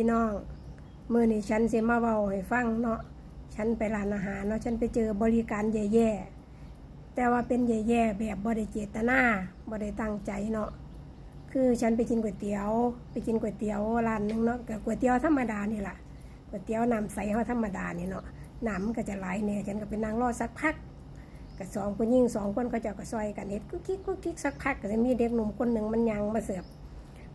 พี่น้องมื่อนี้ฉันเสมาเว้าให้ฟังเนาะฉันไปร้านอาหารเนาะฉันไปเจอบริการแย่ๆแต่ว่าเป็นแย่ๆแบบบ่ได้เจตนาบ่ได้ตั้งใจเนาะคือฉันไปกินก๋วยเตี๋ยว ไปกินก๋วยเตี๋ยวร้านหนึงเนาะก็ก๋วยเตี๋ยวธรรมดานี่แหละก๋วยเตี๋ยวน้ำใสเฮาธรรมดานี่เนาะน้ำมันก็จะไหลแน่ฉันก็ไปนั่งรอสักพักก็สองคนยิ่งสองคนเขาจ้าก็ซอยกันเฮ็ดกุ๊กกิ๊กกุ๊กกิ๊กสักพักก็จะมีเด็กหนุ่มคนหนึ่งมันยังมาเสิร์ฟ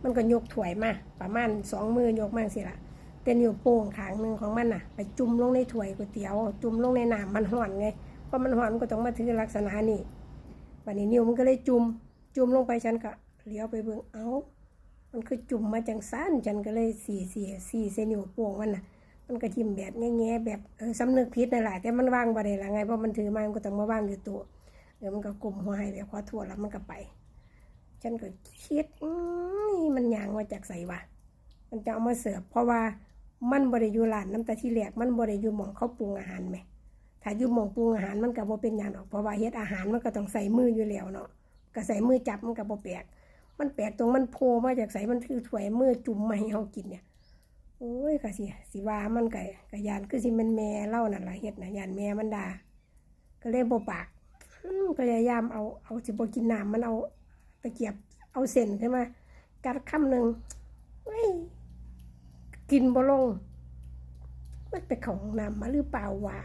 มันก็ยกถ้วยมาประมาณสองมือยกมาสิละเต้นอยู่โป่งขางหนึ่งของมันน่ะ ไปจุ่มลงในถ้วยก๋วยเตี๋ยวจุ่มลงในน้ำมันห่อนไงเพราะมันห่อนมันก็ต้องมาถือลักษณะนี้วันนี้นิ้วมันก็เลยจุ่มจุ่มลงไปฉันก็เลี้ยวไปเบิ่งเอ้ามันคือจุ่มมาจังสั้นฉันก็เลยสี่สี่สี่เซนิวโป่งมันน่ะ มันก็ทิ่มแบบแง่ๆแบบเออสำนึกผิดนั่นแหละแต่มันว่างบ่ได้ละไงเพราะมันถือมามันก็ต้องมาว่างอยู่ตัวเดี๋ยวมันก็กลุ่มหัวให้แบบขอโทษแล้วมันก็ไป ฉันก็คิดอื้อมันยางมาจากใส่วะมันจะเอามาเสิร์ฟเพราะว่ามันบริยูร้านน้ำตาที่แหลกมันบริยูหมองเขาปรุงอาหารไหมถ้าอยู่หมองปรุงอาหารมันก็บ่เป็นอย่างหรอกเพราะว่าเฮ็ดอาหารมันก็ต้องใส่มืออยู่แล้วเนาะก็ใส่มือจับมันก็บ่แปลกมันแปลกตรงมันโผล่มาจากใส่มันถือถ้วยมือจุ่มมาให้เฮากินเนี่ยโอ้ยก็สิสิว่ามันก็ก็ยานคือสิมันแม่เล่านั่นล่ะเฮ็ดน่ะยานแม่มันด่าก็เลยบ่ปากก็พยายามเอาเอาสิบ่กินน้ำมันเอา ตะเกียบเอาเส้นขึ้นมา กัดคำหนึ่งเฮ้ยกินบ่ลง มันไปของน้ำมาหรือเปล่าวะ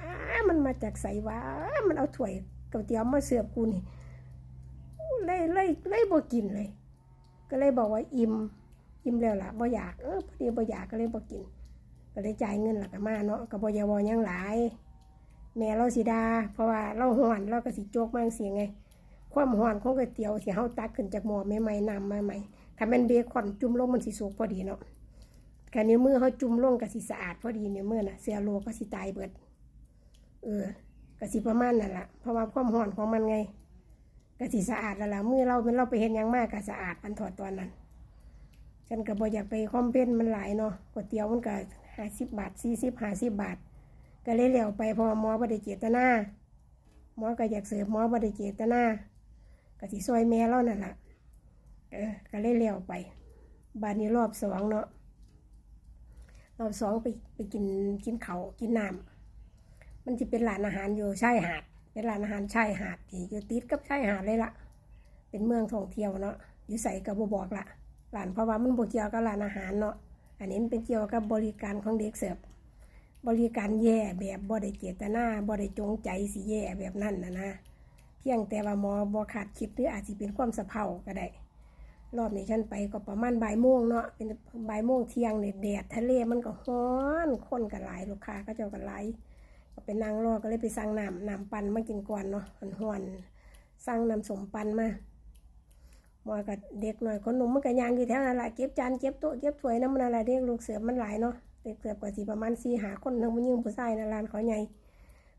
มันมาจากใสวะมันเอาถ้วยก๋วยเตี๋ยวมาเสือบกูนี่เลยเลยเลยบ่กินเลย ก็เลยบอกว่าอิ่มอิ่มแล้วล่ะบ่อยากเออพอดีบ่อยากก็เลยบ่กิน ก็เลยจ่ายเงินหลักมาเนาะก็บ่อยากบ่หยังหลาย แม่เราสิดาเพราะว่าเราหวนเราก็สิโจกมากเสียไง ความหอนของก๋วยเตี๋ยวที่เฮาตักขึ้นจากหม้อใหม่ๆน้ำมาใหม่ถ้าแมันเบคอนจุ่มลงมันสิสุกพอดีเนาะคันนิ้วมือเฮาจุ่มลงก็สิสะอาดพอดีนิ้วมือน่ะเสียโลก็สิตายเบิด เออก็สิประมาณนั่นล่ะเพราะว่าความหอนของมันไงก็สิสะอาดแล้วล่ะมือเราเป็นเราไปเห็นยังมากก็สะอาดอันถอดตอนนั้น ฉันก็บ่อยากไปคอมเพนมันหลายเนาะก๋วยเตี๋ยวมันก็ห้าสิบบาทสี่สิบห้าสิบบาท ก็เลยเหลียวไปพอหมอบ่ได้เจตนาหมอก็อยากเสิร์ฟหมอบ่ได้เจตนา ก็สิซอยแม่เรานั่นแหละเออก็เลยเลี้ยวไปบานนี้รอบสองเนาะรอบสองไปไปกินกินเขากินน้ำมันจะเป็นร้านอาหารอยู่ชายหาด เป็นร้านอาหารชายหาดที่อยู่ติดกับชายหาดเลยละเป็นเมืองท่องเที่ยวเนาะอยู่ใส่กับบบอกละร้านเพราะว่ามันบเกี่ยวกับร้านอาหารเนาะอันนี้มันเป็นเกี่ยวกับบริการของเด็กเสิร์ฟบริการแย่แบบบ่ได้เจตนาบ่ได้จงใจสิแย่แบบนั้นนะนะ เพียงแต่ว่าหมอบ่ขาดคิดหรืออาจจะเป็นความสะเพาก็ได้ รอบนี้ฉันไปก็ประมาณบ่ายโมงเนาะ เป็นบ่ายโมงเที่ยงเนี่ยแดดทะเลมันก็ร้อน คนก็หลายลูกค้าก็เจ้าก็หลายก็ไปนั่งรอก็เลยไปสั่งน้ำน้ำปั่นมากินก่อนเนาะห่อนๆสั่งน้ำสมปันมาหมอกับเด็กหน่อยคนหนุ่มมันก็ยางอยู่แถวนั้นแหละเก็บจานเก็บโต๊ะเก็บถ้วยน้ำมันอะไรเด็กลูกเสือมันหลายเนาะเด็กเสือกว่าสีประมาณสี่หาคนทั้งผู้หญิงผู้ชายในะร้านเขาใหญ่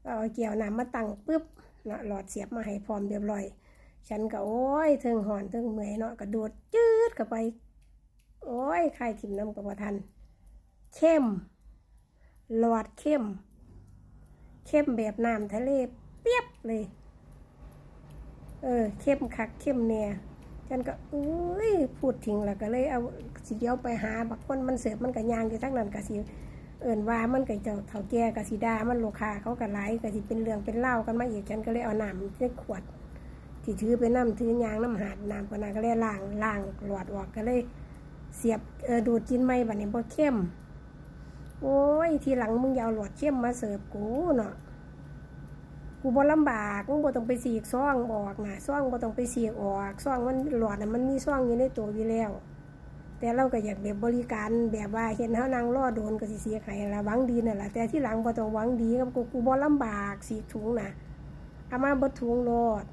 ก็เอาเกี่ยวน้ำมาตั้งปุ๊บ นะหลอดเสียบมาให้พร้อมเรียบร้อย ฉันก็โอ้ยเทิงหอนเทิงเมื่อยเนาะกระโดดจืดเข้าไป โอ้ยใครทิมน้ำกับว่าทัน เข้ม หลอดเข้ม เข้มแบบน้ำทะเลเปียบเลย เออ เข้มคักเข้มเนี่ยฉันก็เอ้ยพูดทิ้งแล้วก็เลยเอาสิเดียวไปหาบักคนมันเสิร์ฟมันก็ยางอยู่ทั้งนั้นก็สิ เอิ่นว่ามันก็เจ้าเฒ่าแก่กสิดามันโลคาเขาก็ไล่ก็สิเป็นเรื่องเป็นเล่ากันมาอีกฉันก็เลยเอาน้ำใส่ขวดที่ถือไปน้ำถือยางน้ำหาดน้ำก็น่าก็เลยล้างล้างหลอดออกก็เลยเสียบเออดูดกินไม่บัดนี้บ่เข้ม โอ้ย ทีหลังมึงอย่าเอาหลอดเข้มมาเสิร์ฟกูเนาะกูบ่ลำบากมึงบ่ต้องไปสีกซ่องออกนะซ่องบ่ต้องไปสีกออกซ่องมันหลอดน่ะมันมีซ่องอยู่ในตัวอยู่แล้ว แต่เราก็อยากแบบบริการแบบว่าเห็นเขานางรอโดนก็สิเสียไข่ละหวังดีนั่นแหละแต่ที่หลังบ่ต้องหวังดีกับกูกูบ่ลำบากสีถุงน่ะเอามาบ่ถุงโลด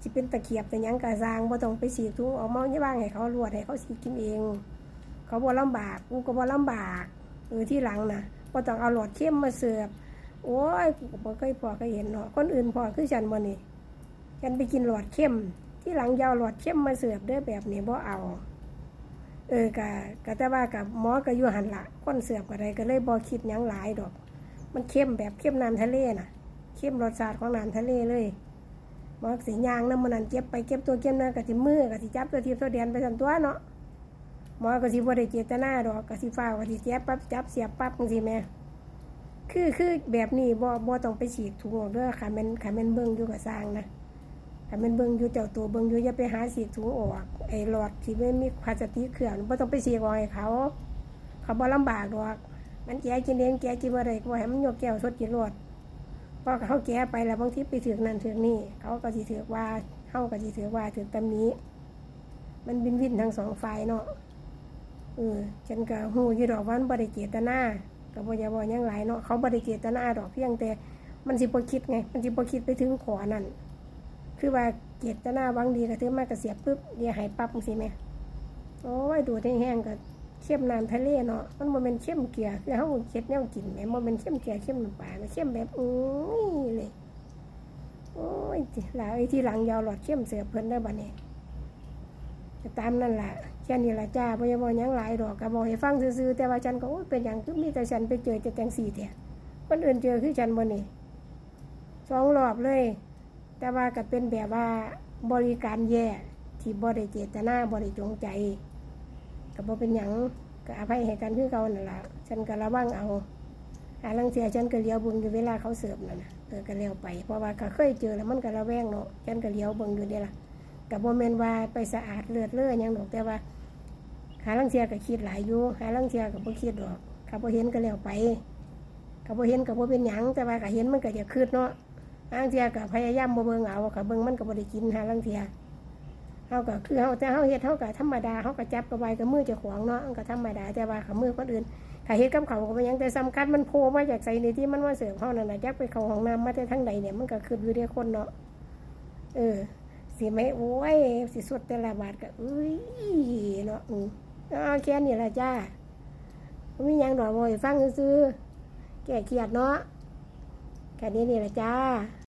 สิเป็นตะเกียบแต่ยังกะสร้างบ่ต้องไปสีถุงเออกมาอย่าว่างให้เขาลวดให้เขาสีกินเอง เขาบ่ลำบากกูก็บ่ลำบากเออที่หลังน่ะบ่ต้องเอาหลอดเข้มมาเสิร์ฟโอ้ยกูบ่เคยพอเคยเห็นเนาะคนอื่นพอคือฉันบ่นี่ฉันไปกินหลอดเข้มที่หลังยาวหลอดเข้มมาเสิร์ฟเด้อแบบนี้บ่เอา เออกะกะแต่ว่ากับหมอก็อยู่หันละคนเสือบอะไรก็เลยบอคิดยังหลายดอก มันเข้มแบบเข้มน้ำทะเลน่ะเข้มรสชาติของน้ำทะเลเลยหมอสียางน้ำมันนั่นเก็บไปเก็บตัวเก็บนั่นกะสิมือกะสิจับตัวทีตัวเดียนไปสันตัวเนาะหมอก็สิบ่ได้เจตนาดอกก็สิฟ้าวก็สิเสียบปั๊บจับเสียบปั๊บจังซี่แม่คือคือแบบนี้บ่บ่ต้องไปฉีดถุงออกเด้อค่ะแม่นค่ะแม่นเบิ่งอยู่ก็สร้างนะ ค่ม่นเบิ่งอยู่เจ้าตัวเบิ่งอยู่อย่าไปหาฉีถุงออกไอ้หลอดที่ไม่มีพลาสติกเคลือบบ่ต้องไปฉีดออกให้เขา เขาบ่ลำบากดอกมันแก่กินเองแก่กินบ่ได้ก็ให้มันโยกแก้วสดกินรวดพราะเขาแก่ไปแล้วบางทีไปถึกนั่นถึกนี่ เขาก็สิถือว่าเฮาก็สิถือว่าถือตำนี้ มันวินวินทั้งสองฝ่ายเนาะเออฉันก็ฮู้อยู่ดอกว่ามันบ่ได้เจตนาก็บ่อย่าบ่หยังหลายเนาะเขาบ่ได้เจตนาดอกเพียงแต่มันสิบ่คิดไง มันสิบ่คิดไปถึงขอนั่น คือว่าเจตนาหวังดีก็ถือมากระเสียบปึ๊บเดี๋ยวหายปั๊บจังซี่แหมโอ้ยดูดแห้งๆก็เข้มน้ำทะเลเนาะมันบ่แม่นเข้มเกลือคือเฮาเฮ็ดแนวกินแหมบ่แม่นเข้มเกลือเข้มน้ำปลาเข้มแบบอื้อเลยโอ้ยหลายไอ้ที่หลังยาวหลอดเข้มเสือเพิ่นได้บัดนี้ก็ตามนั่นแหละแค่นี้ละจ้าบ่อยาบอยังหลายดอกก็บอกให้ฟังซื่อๆแต่ว่าฉันก็เป็นอย่างคือมีแต่ฉันไปเจอแต่จังสี่แท้คนอื่นเจอคือฉันบ่นี่สองรอบเลย แต่ว่าก็เป็นแบบว่าบริการแย่ที่บ่ได้เจตนาบ่ได้จงใจก็บ่เป็นหยังก็อภัยให้กันคือเก่านั่นล่ะฉันก็ระวังเอาหาลังเสียฉันก็เลี้ยวเบิ่งอยู่เวลาเขาเสิร์ฟนั่นน่ะเออก็เลี้ยวไป เพราะว่าก็เคยเจอแล้วมันก็ระแวงเนาะฉันก็เลี้ยวเบิ่งอยู่เด้ล่ะกับโมเมนว่าไปสะอาดเลือดเลื่อดยังดอกแต่ว่าหาลังเทียก็คิดหลายอยู่หาลังเทียก็บ่คิดดอกข้าบ่เห็นก็แล้วไปข้าบ่เห็นก็บ่เป็นหยังแต่ว่าก็เห็นมันก็จะคืดเนาะ หางเทียก็พยายามบ่เบิ่งเอาก็เบิ่งมันก็บ่ได้กินหาลังเทียเฮาก็คือเฮาแต่เฮาเฮ็ดเฮาก็ธรรมดาเฮาก็จับกับไว้กับมือเจ้าของเนาะมันก็ธรรมดาแต่ว่ากับมือคนอื่นถ้าเฮ็ดกับเขาก็บ่ยังแต่สำคัญมันโผล่มาจากใส่ในที่มันมาเสิร์ฟเฮานั่นน่ะจักไปเข้าห้องน้ำมาแต่ทางใดเนี่ยมันก็คืออยู่ที่คนเนาะเออสิไหม่โอ้ยสิสดแต่ละบาทก็อุ้ยเนาะอืมเอาแค่นี้ละจ้าบ่มีหยังดอกบ่ให้ฟังซื่อๆแก้เครียดเนาะแค่นี้นี่ละจ้า